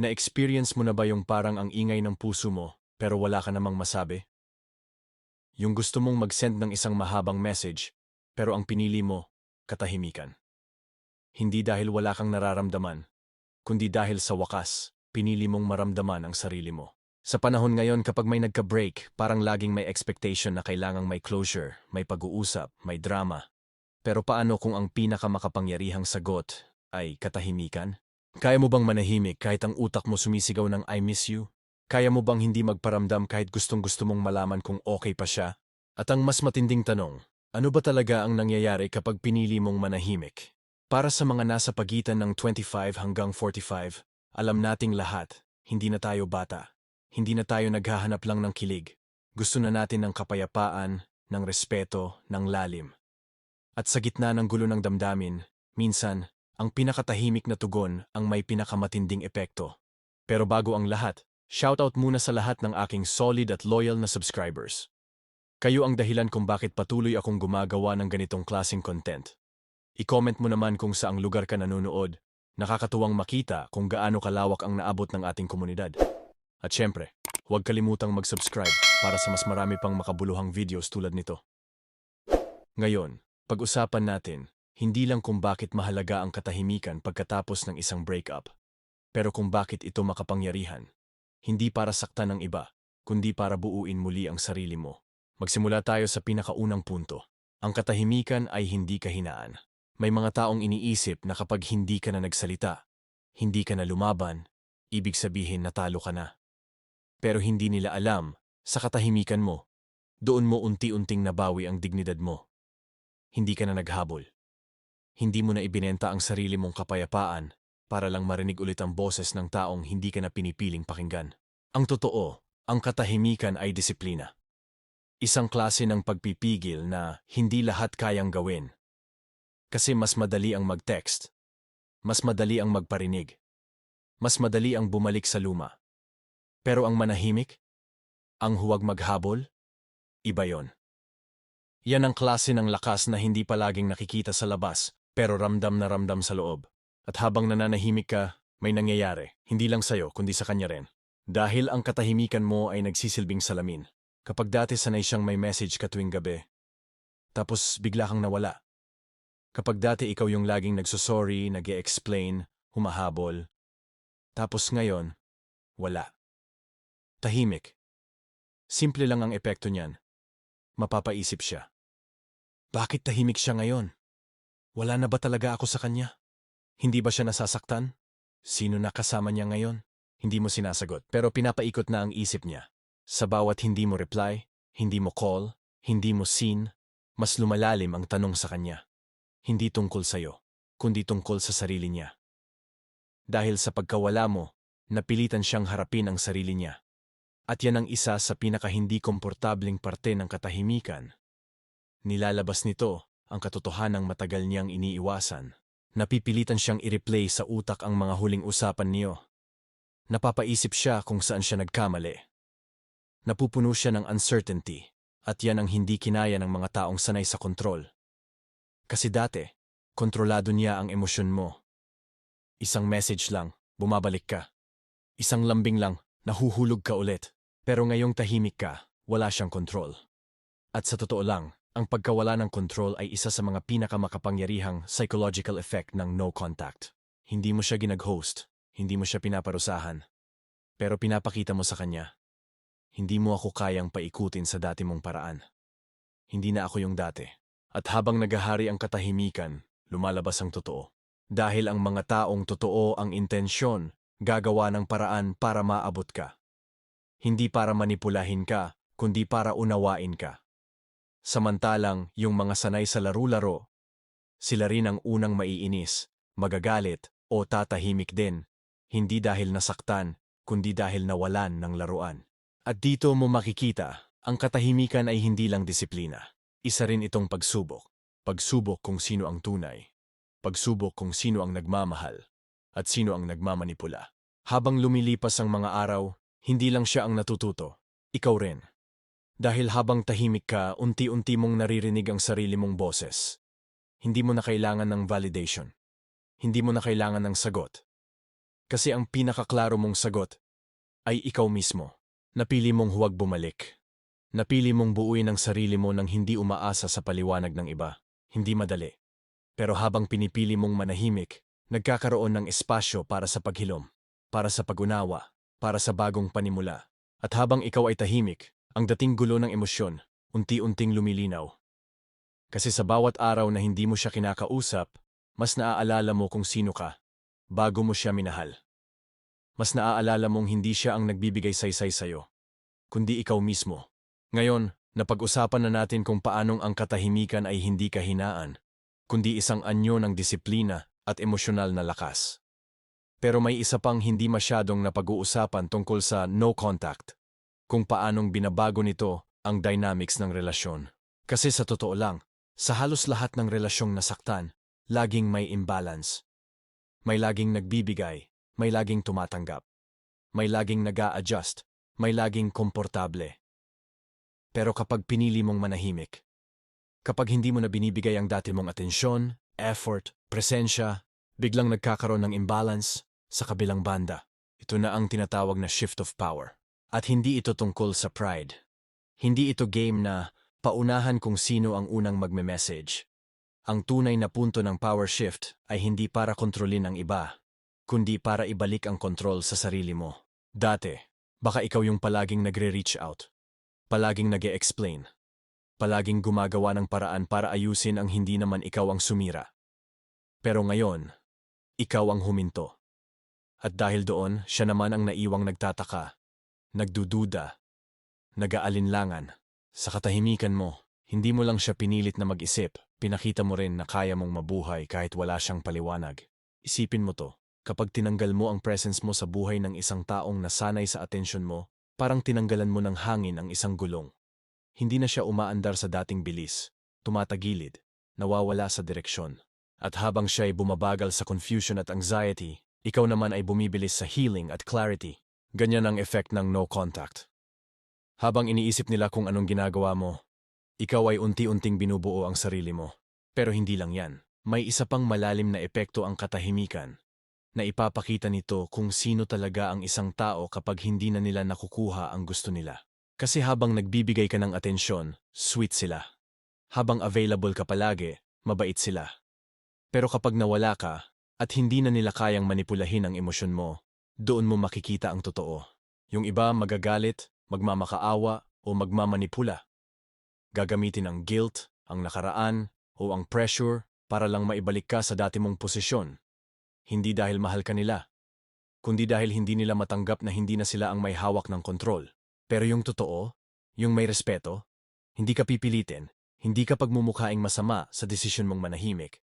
Na-experience mo na ba yung parang ang ingay ng puso mo pero wala ka namang masabi? Yung gusto mong mag-send ng isang mahabang message pero ang pinili mo, katahimikan. Hindi dahil wala kang nararamdaman, kundi dahil sa wakas, pinili mong maramdaman ang sarili mo. Sa panahon ngayon kapag may nagka-break, parang laging may expectation na kailangang may closure, may pag-uusap, may drama. Pero paano kung ang pinakamakapangyarihang sagot ay katahimikan? Kaya mo bang manahimik kahit ang utak mo sumisigaw ng I miss you? Kaya mo bang hindi magparamdam kahit gustong gusto mong malaman kung okay pa siya? At ang mas matinding tanong, ano ba talaga ang nangyayari kapag pinili mong manahimik? Para sa mga nasa pagitan ng 25 hanggang 45, alam nating lahat, hindi na tayo bata. Hindi na tayo naghahanap lang ng kilig. Gusto na natin ng kapayapaan, ng respeto, ng lalim. At sa gitna ng gulo ng damdamin, minsan, ang pinakatahimik na tugon ang may pinakamatinding epekto. Pero bago ang lahat, shoutout muna sa lahat ng aking solid at loyal na subscribers. Kayo ang dahilan kung bakit patuloy akong gumagawa ng ganitong klaseng content. I-comment mo naman kung saang lugar ka nanonood. Nakakatuwang makita kung gaano kalawak ang naabot ng ating komunidad. At syempre, huwag kalimutang mag-subscribe para sa mas marami pang makabuluhang videos tulad nito. Ngayon, pag-usapan natin, hindi lang kung bakit mahalaga ang katahimikan pagkatapos ng isang breakup, pero kung bakit ito makapangyarihan. Hindi para saktan ng iba, kundi para buuin muli ang sarili mo. Magsimula tayo sa pinakaunang punto. Ang katahimikan ay hindi kahinaan. May mga taong iniisip na kapag hindi ka na nagsalita, hindi ka na lumaban, ibig sabihin natalo ka na. Pero hindi nila alam, sa katahimikan mo, doon mo unti-unting nabawi ang dignidad mo. Hindi ka na naghabol. Hindi mo na ibinenta ang sarili mong kapayapaan para lang marinig ulit ang boses ng taong hindi ka na pinipiling pakinggan. Ang totoo, ang katahimikan ay disiplina. Isang klase ng pagpipigil na hindi lahat kayang gawin. Kasi mas madali ang mag-text. Mas madali ang magparinig. Mas madali ang bumalik sa luma. Pero ang manahimik? Ang huwag maghabol? Iba yon. Yan ang klase ng lakas na hindi palaging nakikita sa labas, pero ramdam na ramdam sa loob. At habang nananahimik ka, may nangyayari, hindi lang sa'yo, kundi sa kanya rin. Dahil ang katahimikan mo ay nagsisilbing salamin. Kapag dati sanay siyang may message ka tuwing gabi, tapos bigla kang nawala. Kapag dati ikaw yung laging nagsosorry, nag explain humahabol, tapos ngayon, wala. Tahimik. Simple lang ang epekto niyan. Mapapaisip siya. Bakit tahimik siya ngayon? Wala na ba talaga ako sa kanya? Hindi ba siya nasasaktan? Sino na kasama niya ngayon? Hindi mo sinasagot pero pinapaikot na ang isip niya. Sa bawat hindi mo reply, hindi mo call, hindi mo seen, mas lumalalim ang tanong sa kanya. Hindi tungkol sa'yo, kundi tungkol sa sarili niya. Dahil sa pagkawala mo, napilitan siyang harapin ang sarili niya. At yan ang isa sa pinakahindi komportabling parte ng katahimikan. Nilalabas nito ang katotohanang matagal niyang iniiwasan. Napipilitan siyang i-replay sa utak ang mga huling usapan niyo. Napapaisip siya kung saan siya nagkamali. Napupuno siya ng uncertainty at yan ang hindi kinaya ng mga taong sanay sa kontrol. Kasi dati, kontrolado niya ang emosyon mo. Isang message lang, bumabalik ka. Isang lambing lang, nahuhulog ka ulit. Pero ngayong tahimik ka, wala siyang kontrol. At sa totoo lang, ang pagkawala ng kontrol ay isa sa mga pinakamakapangyarihang psychological effect ng no contact. Hindi mo siya ginag-host, hindi mo siya pinaparusahan. Pero pinapakita mo sa kanya, hindi mo ako kayang paikutin sa dati mong paraan. Hindi na ako yung dati. At habang nagahari ang katahimikan, lumalabas ang totoo. Dahil ang mga taong totoo ang intensyon, gagawa ng paraan para maabot ka. Hindi para manipulahin ka, kundi para unawain ka. Samantalang yung mga sanay sa laro-laro, sila rin ang unang maiinis, magagalit o tatahimik din, hindi dahil nasaktan, kundi dahil nawalan ng laruan. At dito mo makikita, ang katahimikan ay hindi lang disiplina. Isa rin itong pagsubok. Pagsubok kung sino ang tunay. Pagsubok kung sino ang nagmamahal. At sino ang nagmamanipula. Habang lumilipas ang mga araw, hindi lang siya ang natututo, ikaw rin. Dahil habang tahimik ka, unti-unti mong naririnig ang sarili mong boses. Hindi mo na kailangan ng validation. Hindi mo na kailangan ng sagot. Kasi ang pinakaklaro mong sagot ay ikaw mismo. Napili mong huwag bumalik. Napili mong buuin ang sarili mo nang hindi umaasa sa paliwanag ng iba. Hindi madali. Pero habang pinipili mong manahimik, nagkakaroon ng espasyo para sa paghilom, para sa pag-unawa, para sa bagong panimula. At habang ikaw ay tahimik, ang dating gulo ng emosyon, unti-unting lumilinaw. Kasi sa bawat araw na hindi mo siya kinakausap, mas naaalala mo kung sino ka, bago mo siya minahal. Mas naaalala mong hindi siya ang nagbibigay saysay sa'yo, kundi ikaw mismo. Ngayon, napag-usapan na natin kung paanong ang katahimikan ay hindi kahinaan, kundi isang anyo ng disiplina at emosyonal na lakas. Pero may isa pang hindi masyadong napag-uusapan tungkol sa no contact, kung paanong binabago nito ang dynamics ng relasyon. Kasi sa totoo lang, sa halos lahat ng relasyong nasaktan, laging may imbalance. May laging nagbibigay, may laging tumatanggap. May laging nag adjust may laging komportable. Pero kapag pinili mong manahimik, kapag hindi mo na binibigay ang dati mong atensyon, effort, presensya, biglang nagkakaroon ng imbalance sa kabilang banda. Ito na ang tinatawag na shift of power. At hindi ito tungkol sa pride. Hindi ito game na paunahan kung sino ang unang magme-message. Ang tunay na punto ng power shift ay hindi para kontrolin ang iba, kundi para ibalik ang kontrol sa sarili mo. Dati, baka ikaw yung palaging nagre-reach out palaging nag explain palaging gumagawa ng paraan para ayusin ang hindi naman ikaw ang sumira. Pero ngayon, ikaw ang huminto. At dahil doon, siya naman ang naiwang nagtataka, nagdududa, nag-aalinlangan. Sa katahimikan mo, hindi mo lang siya pinilit na mag-isip, pinakita mo rin na kaya mong mabuhay kahit wala siyang paliwanag. Isipin mo to, kapag tinanggal mo ang presence mo sa buhay ng isang taong nasanay sa atensyon mo, Parang tinanggalan mo ng hangin ang isang gulong. Hindi na siya umaandar sa dating bilis, tumatagilid, nawawala sa direksyon. At habang siya ay bumabagal sa confusion at anxiety, ikaw naman ay bumibilis sa healing at clarity. Ganyan ang effect ng no contact. Habang iniisip nila kung anong ginagawa mo, ikaw ay unti-unting binubuo ang sarili mo. Pero hindi lang yan. May isa pang malalim na epekto ang katahimikan na ipapakita nito kung sino talaga ang isang tao kapag hindi na nila nakukuha ang gusto nila. Kasi habang nagbibigay ka ng atensyon, sweet sila. Habang available ka palagi, mabait sila. Pero kapag nawala ka, at hindi na nila kayang manipulahin ang emosyon mo, doon mo makikita ang totoo. Yung iba magagalit, magmamakaawa, o magmamanipula. Gagamitin ang guilt, ang nakaraan, o ang pressure para lang maibalik ka sa dati mong posisyon hindi dahil mahal ka nila, kundi dahil hindi nila matanggap na hindi na sila ang may hawak ng kontrol. Pero yung totoo, yung may respeto, hindi ka pipilitin, hindi ka pagmumukhaing masama sa desisyon mong manahimik.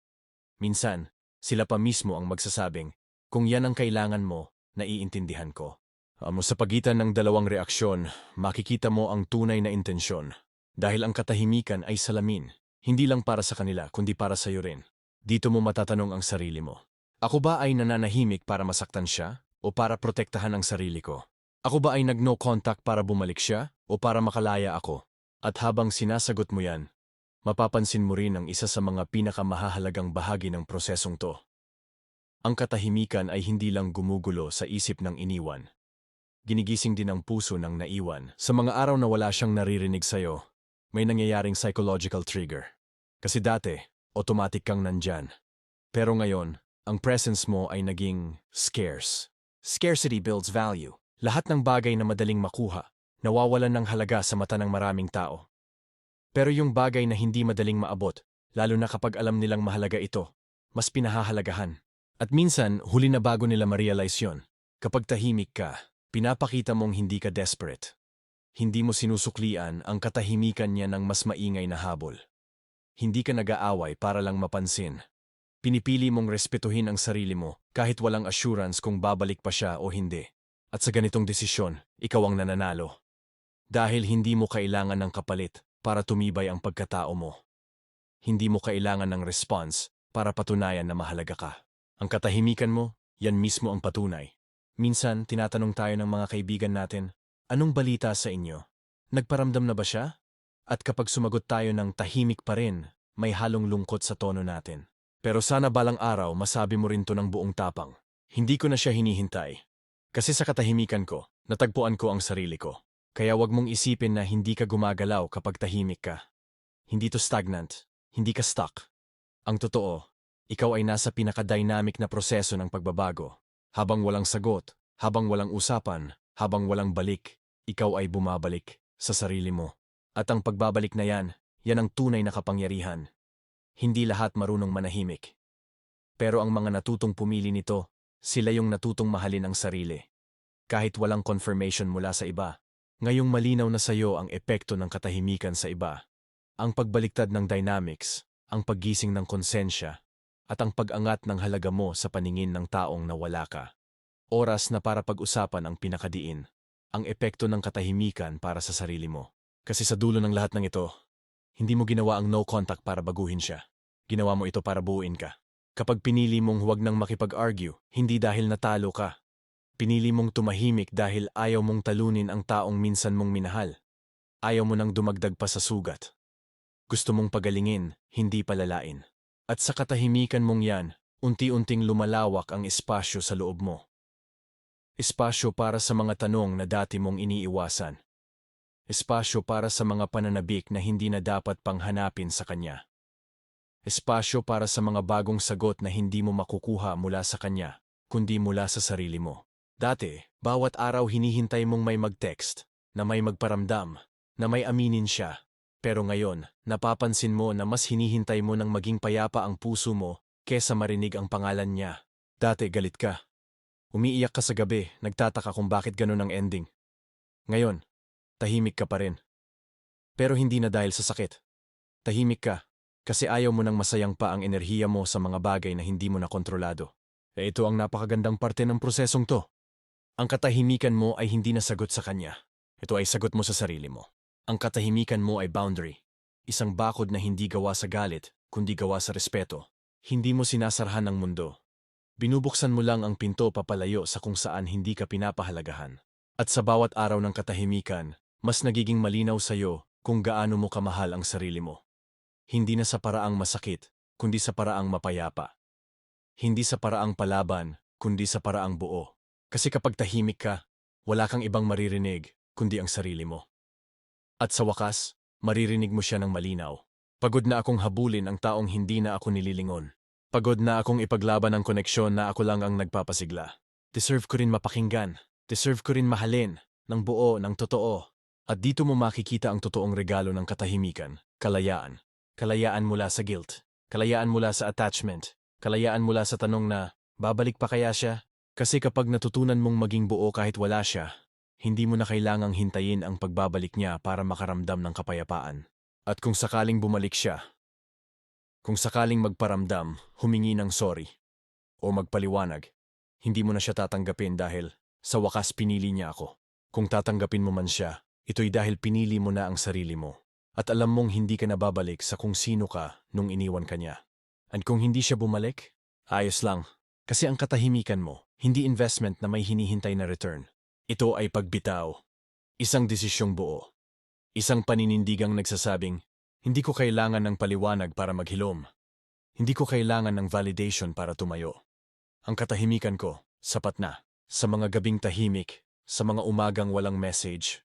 Minsan, sila pa mismo ang magsasabing, kung yan ang kailangan mo, naiintindihan ko. Um, sa pagitan ng dalawang reaksyon, makikita mo ang tunay na intensyon. Dahil ang katahimikan ay salamin, hindi lang para sa kanila, kundi para sa iyo rin. Dito mo matatanong ang sarili mo. Ako ba ay nananahimik para masaktan siya o para protektahan ang sarili ko? Ako ba ay nag-no contact para bumalik siya o para makalaya ako? At habang sinasagot mo yan, mapapansin mo rin ang isa sa mga pinakamahahalagang bahagi ng prosesong to. Ang katahimikan ay hindi lang gumugulo sa isip ng iniwan. Ginigising din ang puso ng naiwan. Sa mga araw na wala siyang naririnig sa'yo, may nangyayaring psychological trigger. Kasi dati, automatic kang nandyan. Pero ngayon, ang presence mo ay naging scarce. Scarcity builds value. Lahat ng bagay na madaling makuha, nawawalan ng halaga sa mata ng maraming tao. Pero yung bagay na hindi madaling maabot, lalo na kapag alam nilang mahalaga ito, mas pinahahalagahan. At minsan, huli na bago nila ma-realize yun. Kapag tahimik ka, pinapakita mong hindi ka desperate. Hindi mo sinusuklian ang katahimikan niya ng mas maingay na habol. Hindi ka nag-aaway para lang mapansin Pinipili mong respetuhin ang sarili mo kahit walang assurance kung babalik pa siya o hindi. At sa ganitong desisyon, ikaw ang nananalo. Dahil hindi mo kailangan ng kapalit para tumibay ang pagkatao mo. Hindi mo kailangan ng response para patunayan na mahalaga ka. Ang katahimikan mo, yan mismo ang patunay. Minsan, tinatanong tayo ng mga kaibigan natin, anong balita sa inyo? Nagparamdam na ba siya? At kapag sumagot tayo ng tahimik pa rin, may halong lungkot sa tono natin. Pero sana balang araw masabi mo rin to ng buong tapang. Hindi ko na siya hinihintay. Kasi sa katahimikan ko, natagpuan ko ang sarili ko. Kaya wag mong isipin na hindi ka gumagalaw kapag tahimik ka. Hindi to stagnant. Hindi ka stuck. Ang totoo, ikaw ay nasa pinaka-dynamic na proseso ng pagbabago. Habang walang sagot, habang walang usapan, habang walang balik, ikaw ay bumabalik sa sarili mo. At ang pagbabalik na yan, yan ang tunay na kapangyarihan. Hindi lahat marunong manahimik. Pero ang mga natutong pumili nito, sila yung natutong mahalin ang sarili. Kahit walang confirmation mula sa iba, ngayong malinaw na sayo ang epekto ng katahimikan sa iba. Ang pagbaliktad ng dynamics, ang paggising ng konsensya, at ang pag-angat ng halaga mo sa paningin ng taong nawala ka. Oras na para pag-usapan ang pinakadiin, ang epekto ng katahimikan para sa sarili mo. Kasi sa dulo ng lahat ng ito, hindi mo ginawa ang no contact para baguhin siya. Ginawa mo ito para buuin ka. Kapag pinili mong huwag nang makipag-argue, hindi dahil natalo ka. Pinili mong tumahimik dahil ayaw mong talunin ang taong minsan mong minahal. Ayaw mo nang dumagdag pa sa sugat. Gusto mong pagalingin, hindi palalain. At sa katahimikan mong yan, unti-unting lumalawak ang espasyo sa loob mo. Espasyo para sa mga tanong na dati mong iniiwasan. Espasyo para sa mga pananabik na hindi na dapat panghanapin sa kanya. Espasyo para sa mga bagong sagot na hindi mo makukuha mula sa kanya, kundi mula sa sarili mo. Dati, bawat araw hinihintay mong may mag-text, na may magparamdam, na may aminin siya. Pero ngayon, napapansin mo na mas hinihintay mo ng maging payapa ang puso mo kesa marinig ang pangalan niya. Dati galit ka. Umiiyak ka sa gabi, nagtataka kung bakit ganun ang ending. Ngayon, tahimik ka pa rin. Pero hindi na dahil sa sakit. Tahimik ka kasi ayaw mo nang masayang pa ang enerhiya mo sa mga bagay na hindi mo na kontrolado. E ito ang napakagandang parte ng prosesong to. Ang katahimikan mo ay hindi na sagot sa kanya. Ito ay sagot mo sa sarili mo. Ang katahimikan mo ay boundary. Isang bakod na hindi gawa sa galit, kundi gawa sa respeto. Hindi mo sinasarhan ang mundo. Binubuksan mo lang ang pinto papalayo sa kung saan hindi ka pinapahalagahan. At sa bawat araw ng katahimikan, mas nagiging malinaw sa'yo kung gaano mo kamahal ang sarili mo. Hindi na sa paraang masakit, kundi sa paraang mapayapa. Hindi sa paraang palaban, kundi sa paraang buo. Kasi kapag tahimik ka, wala kang ibang maririnig, kundi ang sarili mo. At sa wakas, maririnig mo siya ng malinaw. Pagod na akong habulin ang taong hindi na ako nililingon. Pagod na akong ipaglaban ang koneksyon na ako lang ang nagpapasigla. Deserve ko rin mapakinggan. Deserve ko rin mahalin, ng buo, ng totoo. At dito mo makikita ang totoong regalo ng katahimikan, kalayaan. Kalayaan mula sa guilt. Kalayaan mula sa attachment. Kalayaan mula sa tanong na, babalik pa kaya siya? Kasi kapag natutunan mong maging buo kahit wala siya, hindi mo na kailangang hintayin ang pagbabalik niya para makaramdam ng kapayapaan. At kung sakaling bumalik siya, kung sakaling magparamdam, humingi ng sorry, o magpaliwanag, hindi mo na siya tatanggapin dahil sa wakas pinili niya ako. Kung tatanggapin mo man siya, ito'y dahil pinili mo na ang sarili mo. At alam mong hindi ka nababalik sa kung sino ka nung iniwan ka niya. At kung hindi siya bumalik, ayos lang. Kasi ang katahimikan mo, hindi investment na may hinihintay na return. Ito ay pagbitaw. Isang desisyong buo. Isang paninindigang nagsasabing, hindi ko kailangan ng paliwanag para maghilom. Hindi ko kailangan ng validation para tumayo. Ang katahimikan ko, sapat na. Sa mga gabing tahimik, sa mga umagang walang message,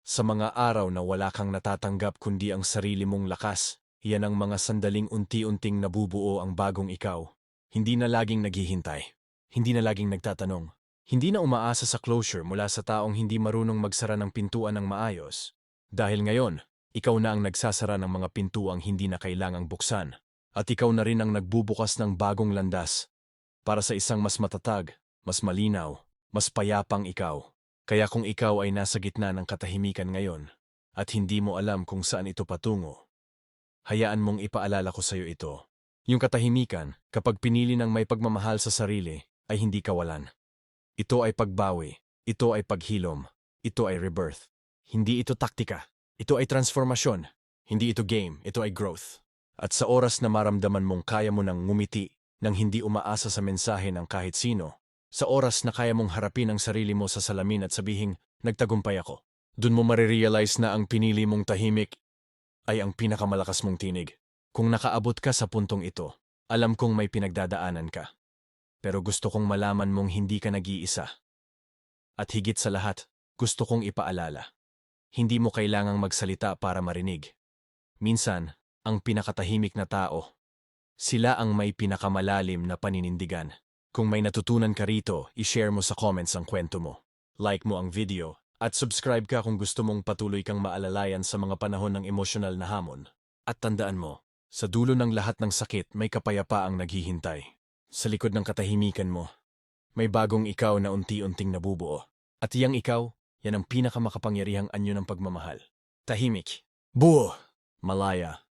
sa mga araw na wala kang natatanggap kundi ang sarili mong lakas, yan ang mga sandaling unti-unting nabubuo ang bagong ikaw. Hindi na laging naghihintay. Hindi na laging nagtatanong. Hindi na umaasa sa closure mula sa taong hindi marunong magsara ng pintuan ng maayos. Dahil ngayon, ikaw na ang nagsasara ng mga pintuang hindi na kailangang buksan. At ikaw na rin ang nagbubukas ng bagong landas para sa isang mas matatag, mas malinaw, mas payapang ikaw. Kaya kung ikaw ay nasa gitna ng katahimikan ngayon at hindi mo alam kung saan ito patungo, hayaan mong ipaalala ko sa iyo ito. Yung katahimikan, kapag pinili ng may pagmamahal sa sarili, ay hindi kawalan. Ito ay pagbawi, ito ay paghilom, ito ay rebirth. Hindi ito taktika, ito ay transformasyon. Hindi ito game, ito ay growth. At sa oras na maramdaman mong kaya mo nang ngumiti nang hindi umaasa sa mensahe ng kahit sino, sa oras na kaya mong harapin ang sarili mo sa salamin at sabihing, nagtagumpay ako. Doon mo marirealize na ang pinili mong tahimik ay ang pinakamalakas mong tinig. Kung nakaabot ka sa puntong ito, alam kong may pinagdadaanan ka. Pero gusto kong malaman mong hindi ka nag-iisa. At higit sa lahat, gusto kong ipaalala. Hindi mo kailangang magsalita para marinig. Minsan, ang pinakatahimik na tao, sila ang may pinakamalalim na paninindigan. Kung may natutunan ka rito, i-share mo sa comments ang kwento mo. Like mo ang video, at subscribe ka kung gusto mong patuloy kang maalalayan sa mga panahon ng emosyonal na hamon. At tandaan mo, sa dulo ng lahat ng sakit may kapayapaang naghihintay. Sa likod ng katahimikan mo, may bagong ikaw na unti-unting nabubuo. At iyang ikaw, yan ang pinakamakapangyarihang anyo ng pagmamahal. Tahimik. Buo. Malaya.